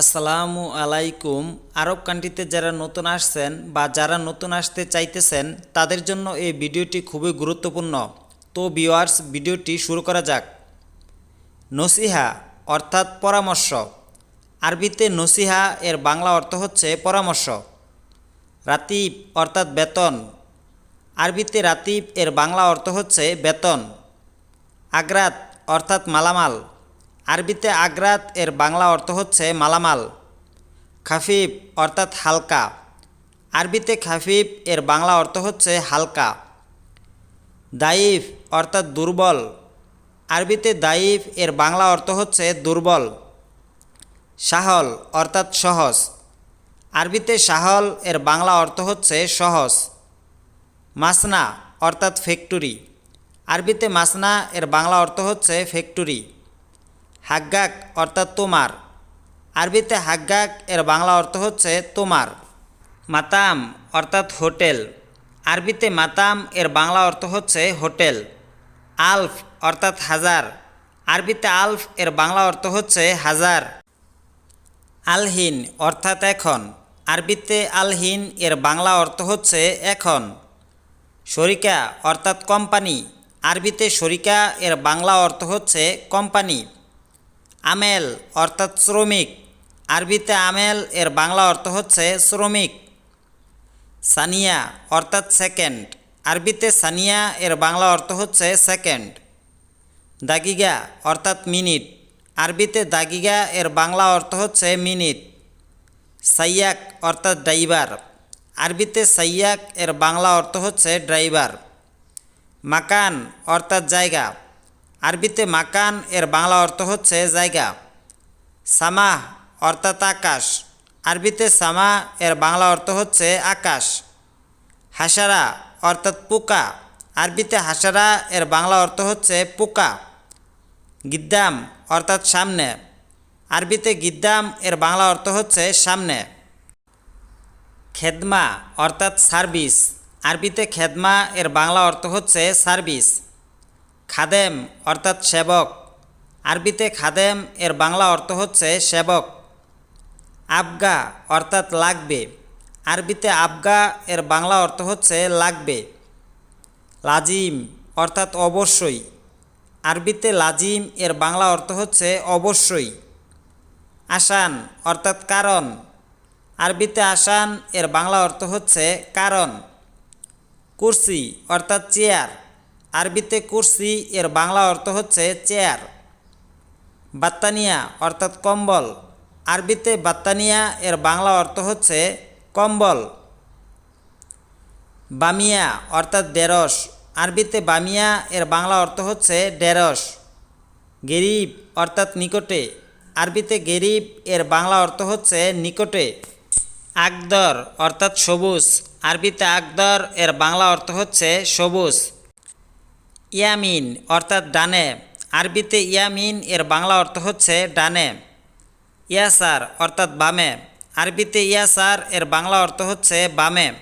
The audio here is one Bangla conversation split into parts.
আসসালামু আলাইকুম। আরব কান্ট্রিতে যারা নতুন আসছেন বা যারা নতুন আসতে চাইতেছেন, তাদের জন্য এই ভিডিওটি খুবই গুরুত্বপূর্ণ। তো ভিউয়ার্স ভিডিওটি শুরু করা যাক। নসিহা, অর্থাৎ পরামর্শ। আরবিতে নসিহা, এর বাংলা অর্থ হচ্ছে পরামর্শ। রাতিব, অর্থাৎ বেতন। আরবিতে রাতিব, এর বাংলা অর্থ হচ্ছে বেতন। আগ্রাত, অর্থাৎ মালামাল। আরবিতে আগ্রাত এর বাংলা অর্থ হচ্ছে মালামাল, খাফিফ অর্থাৎ হালকা। আরবিতে খাফিফ এর বাংলা অর্থ হচ্ছে হালকা। দাইফ অর্থাৎ দুর্বল। আরবিতে দাইফ এর বাংলা অর্থ হচ্ছে দুর্বল। সাহল অর্থাৎ সহজ। আরবিতে সাহল এর বাংলা অর্থ হচ্ছে সহজ। মাসনা অর্থাৎ ফ্যাক্টরি। আরবিতে মাসনা এর বাংলা অর্থ হচ্ছে ফ্যাক্টরি। হাগ্গাক অর্থাৎ তোমার। আরবিতে হাগ্গাক এর বাংলা অর্থ হচ্ছে তোমার। মাতাম অর্থাৎ হোটেল। আরবিতে মাতাম এর বাংলা অর্থ হচ্ছে হোটেল। আলফ অর্থাৎ হাজার। আরবিতে আলফ এর বাংলা অর্থ হচ্ছে হাজার। আলহিন অর্থাৎ এখন। আরবিতে আলহিন এর বাংলা অর্থ হচ্ছে এখন। শরিকা অর্থাৎ কোম্পানি। আরবিতে শরিকা এর বাংলা অর্থ হচ্ছে কোম্পানি। আমেল অর্থাৎ শ্রমিক। আরবিতে আমেল, এর বাংলা অর্থ হচ্ছে শ্রমিক। সানিয়া অর্থাৎ সেকেন্ড। আরবিতে সানিয়া, এর বাংলা অর্থ হচ্ছে সেকেন্ড। দাগিগা অর্থাৎ মিনিট। আরবিতে দাগিগা, এর বাংলা অর্থ হচ্ছে মিনিট। সাইয়াক অর্থাৎ ড্রাইভার। আরবিতে সাইয়াক, এর বাংলা অর্থ হচ্ছে ড্রাইভার। মাকান অর্থাৎ জায়গা। আরবিতে মাকান, এর বাংলা অর্থ হচ্ছে জায়গা। সামাহ অর্থাৎ আকাশ। আরবিতে সামা, এর বাংলা অর্থ হচ্ছে আকাশ। হাসারা, অর্থাৎ পোকা। আরবিতে হাসারা, এর বাংলা অর্থ হচ্ছে পোকা। গিদ্দাম, অর্থাৎ সামনে। আরবিতে গিদ্দাম, এর বাংলা অর্থ হচ্ছে সামনে। খেদমা, অর্থাৎ সার্ভিস। আরবিতে খেদমা, এর বাংলা অর্থ হচ্ছে সার্ভিস। খাদেম অর্থাৎ সেবক। আরবিতে খাদেম, এর বাংলা অর্থ হচ্ছে সেবক। আবগা অর্থাৎ লাগবে। আরবিতে আবগা, এর বাংলা অর্থ হচ্ছে লাগবে। লাজিম অর্থাৎ অবশ্যই। আরবিতে লাজিম, এর বাংলা অর্থ হচ্ছে অবশ্যই। আসান অর্থাৎ কারণ। আরবিতে আসান এর বাংলা অর্থ হচ্ছে কারণ। কুর্সি অর্থাৎ চেয়ার। আরবিতে কুর্সি, এর বাংলা অর্থ হচ্ছে চেয়ার। বাত্তানিয়া অর্থাৎ কম্বল। আরবিতে বাত্তানিয়া, এর বাংলা অর্থ হচ্ছে কম্বল। বামিয়া অর্থাৎ ডেরস আরবিতে বামিয়া, এর বাংলা অর্থ হচ্ছে ডেরস গেরিব অর্থাৎ নিকটে। আরবিতে গেরিব, এর বাংলা অর্থ হচ্ছে নিকটে। আকদর অর্থাৎ সবুজ। আরবিতে আকদর এর বাংলা অর্থ হচ্ছে সবুজ। ইয়ামিন, অর্থাৎ ডানে। আরবিতে ইয়ামিন, এর বাংলা অর্থ হচ্ছে ডানে। ইয়াসার, অর্থাৎ বামে। আরবিতে ইয়াসার, এর বাংলা অর্থ হচ্ছে বামে।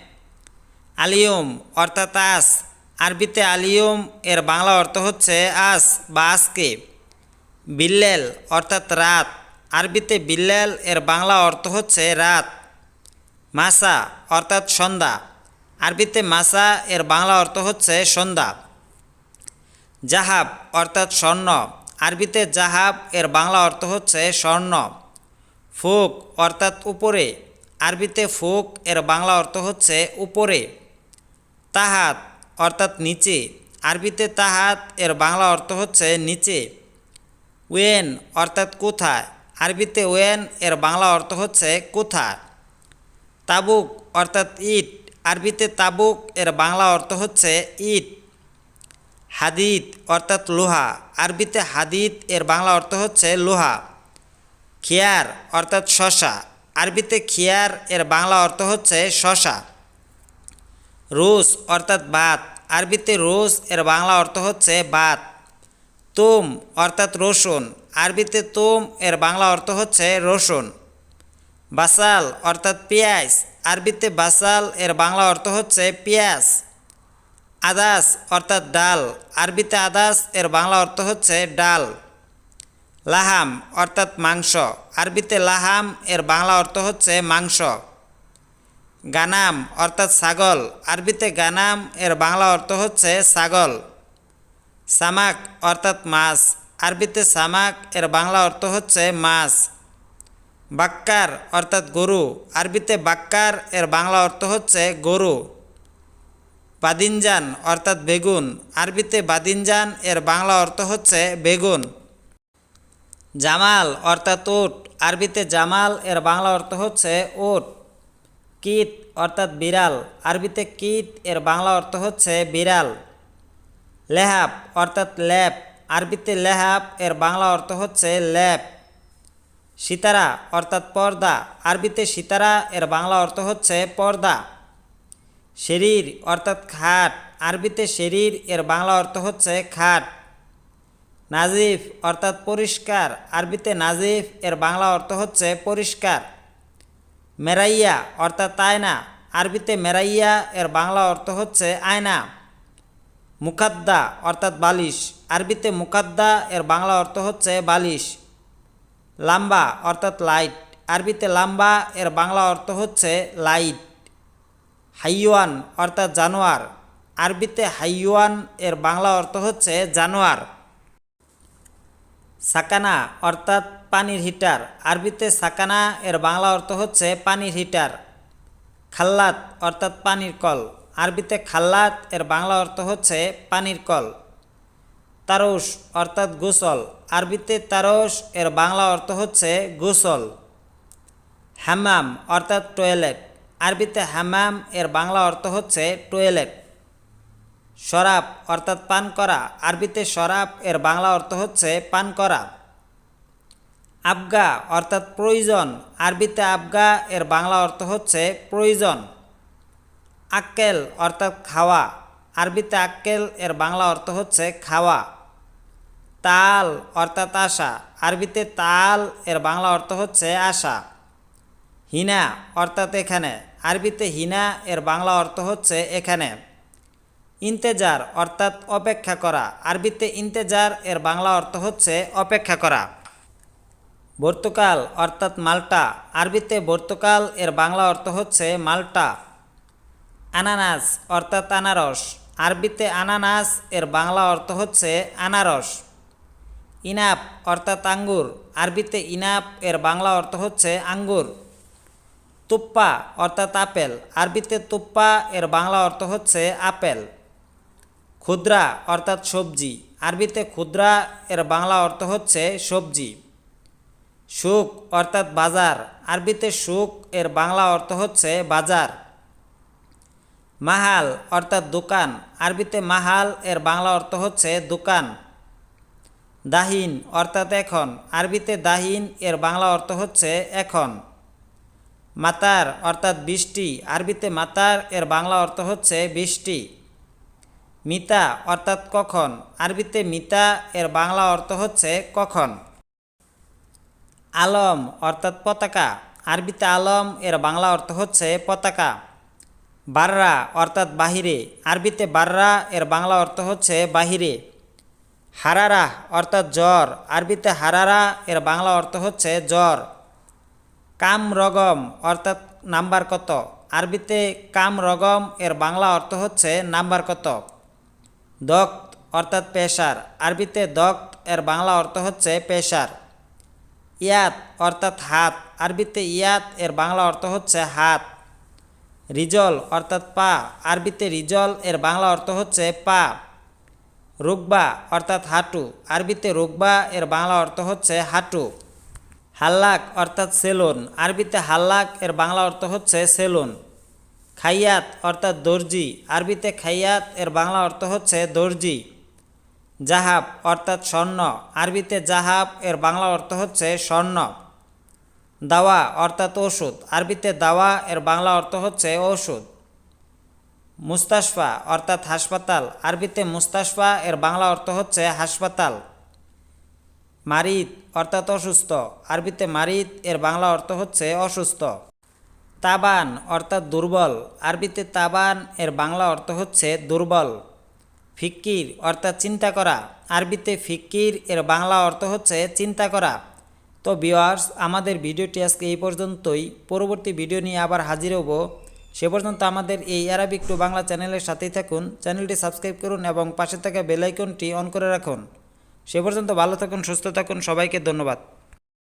আলিয়ম, অর্থাৎ আস। আরবিতে আলিয়ম, এর বাংলা অর্থ হচ্ছে আস বা আজকে। বিল্লেল, অর্থাৎ রাত। আরবিতে বিল্লেল, এর বাংলা অর্থ হচ্ছে রাত। মাসা, অর্থাৎ সন্ধ্যা। আরবিতে মাসা, এর বাংলা অর্থ হচ্ছে সন্ধ্যা। জাহাব অর্থাৎ স্বর্ণ। আরবিতে জাহাব এর বাংলা অর্থ হচ্ছে স্বর্ণ। ফুক অর্থাৎ উপরে। আরবিতে ফুক এর বাংলা অর্থ হচ্ছে উপরে। তাহাত অর্থাৎ নিচে। আরবিতে তাহাত এর বাংলা অর্থ হচ্ছে নিচে। ওয়েন অর্থাৎ কোথায়। আরবিতে ওয়েন এর বাংলা অর্থ হচ্ছে কোথা তাবুক অর্থাৎ ইট। আরবিতে তাবুক এর বাংলা অর্থ হচ্ছে ইট। হাদিদ অর্থাৎ লোহা। আরবিতে হাদিদ, এর বাংলা অর্থ হচ্ছে লোহা। খিয়ার অর্থাৎ শশা। আরবিতে খিয়ার, এর বাংলা অর্থ হচ্ছে শশা। রোস অর্থাৎ বাত আরবিতে রোস এর বাংলা অর্থ হচ্ছে বাত তুম অর্থাৎ রসুন। আরবিতে তুম, এর বাংলা অর্থ হচ্ছে রসুন। বাসাল অর্থাৎ পেঁয়াজ। আরবিতে বাসাল, এর বাংলা অর্থ হচ্ছে পেঁয়াজ। আদাস অর্থাৎ ডাল। আরবিতে আদাস এর বাংলা অর্থ হচ্ছে ডাল। লাহাম অর্থাৎ মাংস। আরবিতে লাহাম এর বাংলা অর্থ হচ্ছে মাংস। গানাম অর্থাৎ ছাগল। আরবিতে গানাম এর বাংলা অর্থ হচ্ছে ছাগল। সামাক অর্থাৎ মাছ। আরবিতে সামাক এর বাংলা অর্থ হচ্ছে মাছ। বাক্কার অর্থাৎ গরু। আরবিতে বাক্কার এর বাংলা অর্থ হচ্ছে গরু। বাদিনজান অর্থাৎ বেগুন। আরবিতে বাদিনজান, এর বাংলা অর্থ হচ্ছে বেগুন। জামাল অর্থাৎ ওট। আরবিতে জামাল, এর বাংলা অর্থ হচ্ছে ওট। কীট অর্থাৎ বিড়াল। আরবিতে কীট, এর বাংলা অর্থ হচ্ছে বিড়াল। লেহাব অর্থাৎ ল্যাপ আরবিতে লেহাব, এর বাংলা অর্থ হচ্ছে ল্যাপ সিতারা অর্থাৎ পর্দা। আরবিতে সিতারা, এর বাংলা অর্থ হচ্ছে পর্দা। শরীর অর্থাৎ খাট। আরবিতে শরীর, এর বাংলা অর্থ হচ্ছে খাট। নাজিফ অর্থাৎ পরিষ্কার। আরবিতে নাজিফ, এর বাংলা অর্থ হচ্ছে পরিষ্কার। মেরাইয়া অর্থাৎ আয়না। আরবিতে মেরাইয়া, এর বাংলা অর্থ হচ্ছে আয়না। মুখাদ্দা অর্থাৎ বালিশ। আরবিতে মুখাদ্দা, এর বাংলা অর্থ হচ্ছে বালিশ। লাম্বা অর্থাৎ লাইট। আরবিতে লাম্বা, এর বাংলা অর্থ হচ্ছে লাইট। হাইওয়ান অর্থাৎ জানোয়ার। আরবিতে হাইওয়ান এর বাংলা অর্থ হচ্ছে জানোয়ার। সাকানা অর্থাৎ পানির হিটার। আরবিতে সাকানা এর বাংলা অর্থ হচ্ছে পানির হিটার। খাল্লাত অর্থাৎ পানির কল। আরবিতে খাল্লাত এর বাংলা অর্থ হচ্ছে পানির কল। তারস অর্থাৎ গোসল। আরবিতে তারস এর বাংলা অর্থ হচ্ছে গোসল। হ্যামাম অর্থাৎ টয়লেট। আরবিতে হামাম, এর বাংলা অর্থ হচ্ছে টয়লেট শরাব, অর্থাৎ পান করা। আরবিতে শরাব, এর বাংলা অর্থ হচ্ছে পান করা। আবগা, অর্থাৎ প্রয়োজন। আরবিতে আবগা, এর বাংলা অর্থ হচ্ছে প্রয়োজন। আক্কেল, অর্থাৎ খাওয়া। আরবিতে আক্কেল, এর বাংলা অর্থ হচ্ছে খাওয়া। তাল, অর্থাৎ আশা। আরবিতে তাল, এর বাংলা অর্থ হচ্ছে আশা। হিনা, অর্থাৎ এখানে। আরবিতে হিনা এর বাংলা অর্থ হচ্ছে এখানে। ইন্তেজার অর্থাৎ অপেক্ষা করা। আরবিতে ইন্তেজার এর বাংলা অর্থ হচ্ছে অপেক্ষা করা। বর্তুকাল অর্থাৎ মাল্টা। আরবিতে বর্তুকাল এর বাংলা অর্থ হচ্ছে মাল্টা। আনানাস অর্থাৎ আনারস। আরবিতে আনানাস এর বাংলা অর্থ হচ্ছে আনারস। ইনাপ অর্থাৎ আঙ্গুর। আরবিতে ইনাপ এর বাংলা অর্থ হচ্ছে আঙ্গুর। তুপ্পা অর্থাৎ আপেল। আরবিতে তুপ্পা, এর বাংলা অর্থ হচ্ছে আপেল। ক্ষুদ্রা অর্থাৎ সবজি। আরবিতে ক্ষুদ্রা এর বাংলা অর্থ হচ্ছে সবজি। সুক অর্থাৎ বাজার। আরবিতে সুক এর বাংলা অর্থ হচ্ছে বাজার। মাহাল অর্থাৎ দোকান। আরবিতে মাহাল, এর বাংলা অর্থ হচ্ছে দোকান। দাহিন অর্থাৎ এখন। আরবিতে দাহিন, এর বাংলা অর্থ হচ্ছে এখন। মাতার অর্থাৎ বৃষ্টি। আরবিতে মাতার, এর বাংলা অর্থ হচ্ছে বৃষ্টি। মিতা অর্থাৎ কখন। আরবিতে মিতা, এর বাংলা অর্থ হচ্ছে কখন। আলম অর্থাৎ পতাকা। আরবিতে আলম, এর বাংলা অর্থ হচ্ছে পতাকা। বাররা অর্থাৎ বাহিরে। আরবিতে বাররা, এর বাংলা অর্থ হচ্ছে বাহিরে। হারারা অর্থাৎ জ্বর। আরবিতে হারারা, এর বাংলা অর্থ হচ্ছে জ্বর। কাম রগম, অর্থাৎ নাম্বার কত? আরবিতে কাম রগম, এর বাংলা অর্থ হচ্ছে নাম্বার কত? দক্ত, অর্থাৎ পেশার। আরবিতে দক্ত, এর বাংলা অর্থ হচ্ছে পেশার। ইয়াত, অর্থাৎ হাত। আরবিতে ইয়াত, এর বাংলা অর্থ হচ্ছে হাত। রিজল, অর্থাৎ পা। আরবিতে রিজল, এর বাংলা অর্থ হচ্ছে পা। রুকবা, অর্থাৎ হাঁটু। আরবিতে রুকবা, এর বাংলা অর্থ হচ্ছে হাঁটু। হাল্লাক অর্থাৎ সেলুন। আরবিতে হাল্লাক, এর বাংলা অর্থ হচ্ছে সেলুন। খাইয়াত অর্থাৎ দর্জি। আরবিতে খাইয়াত, এর বাংলা অর্থ হচ্ছে দর্জি। জাহাব অর্থাৎ স্বর্ণ। আরবিতে জাহাব, এর বাংলা অর্থ হচ্ছে স্বর্ণ। দাওয়া অর্থাৎ ওষুধ। আরবিতে দাওয়া, এর বাংলা অর্থ হচ্ছে ওষুধ। মুস্তাশফা অর্থাৎ হাসপাতাল। আরবিতে মুস্তাশফা, এর বাংলা অর্থ হচ্ছে হাসপাতাল। মারিদ অর্থাৎ অসুস্থ। আরবিতে মারিদ, এর বাংলা অর্থ হচ্ছে অসুস্থ। তাবান অর্থাৎ দুর্বল। আরবিতে তাবান, এর বাংলা অর্থ হচ্ছে দুর্বল। ফিক্কির অর্থাৎ চিন্তা করা। আরবিতে ফিক্কির, এর বাংলা অর্থ হচ্ছে চিন্তা করা। তো ভিওয়ার্স আমাদের ভিডিওটি আজকে এই পর্যন্তই। পরবর্তী ভিডিও নিয়ে আবার হাজির হব। সে পর্যন্ত আমাদের এই অ্যারাবিক টু বাংলা চ্যানেলের সাথেই থাকুন। চ্যানেলটি সাবস্ক্রাইব করুন এবং পাশে থাকা বেলাইকনটি অন করে রাখুন। সে পর্যন্ত ভালো থাকুন সুস্থ থাকুন সবাইকে ধন্যবাদ।